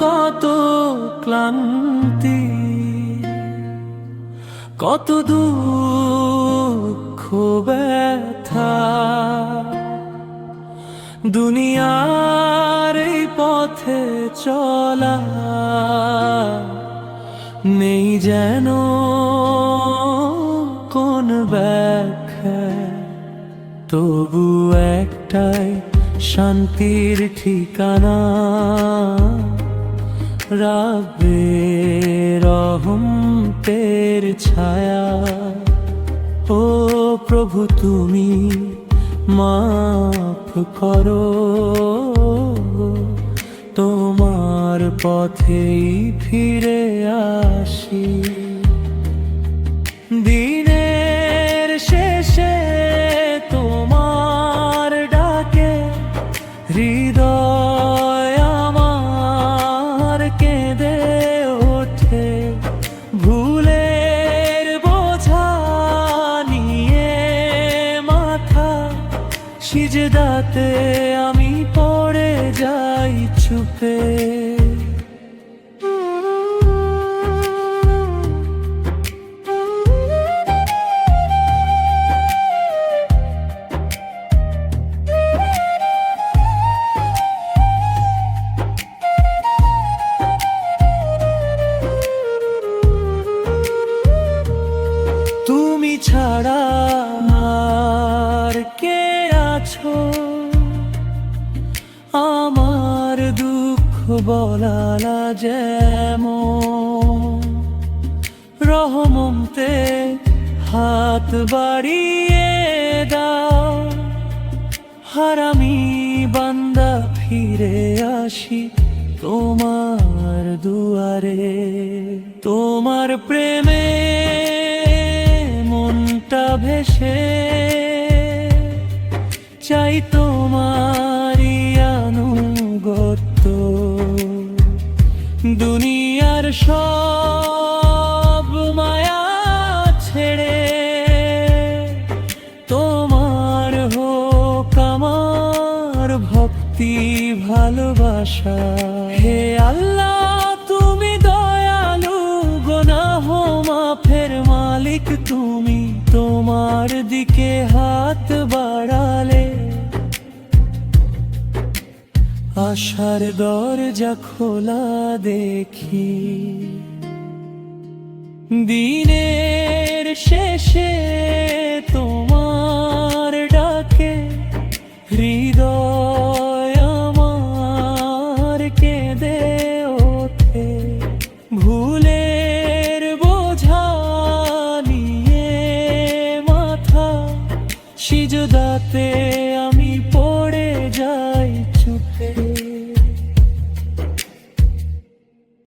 কত ক্লান্তি, কত দুঃখ ব্যথা। দুনিয়ার এই পথে চলা নেই যেন কোন ব্যাখ্যা, তবু একটাই শান্তির ঠিকানা। রাবে রহম তের ছায়া। ও প্রভু, তুমি মাফ করো। তোমার পথেই ফিরে আসি। দিনের শেষে সিজদাতে আমি পড়ে যাই চুপে বলালা যেমন। রহমতে হাত বাড়িয়ে দাও। হারামি বান্দা, ফিরে আসি তোমার দুয়ারে। তোমার প্রেমে মনটা ভেসে। চাই তোমারই দুনিয়ার সব মায়া ছেড়ে তোমার হোক আমার ভক্তি, ভালোবাসা। হে আল্লাহ, তুমি দয়ালু, গোনাহ মাফের মালিক তুমি। তোমার দিকে হাত বাড়ালে আশার দরজা খোলা দেখি। দিনের শেষে তোমার ডাকে, হৃদয় আমার কেঁদে ওঠে। ভুলের বোঝা নিয়ে মাথা সিজদাতে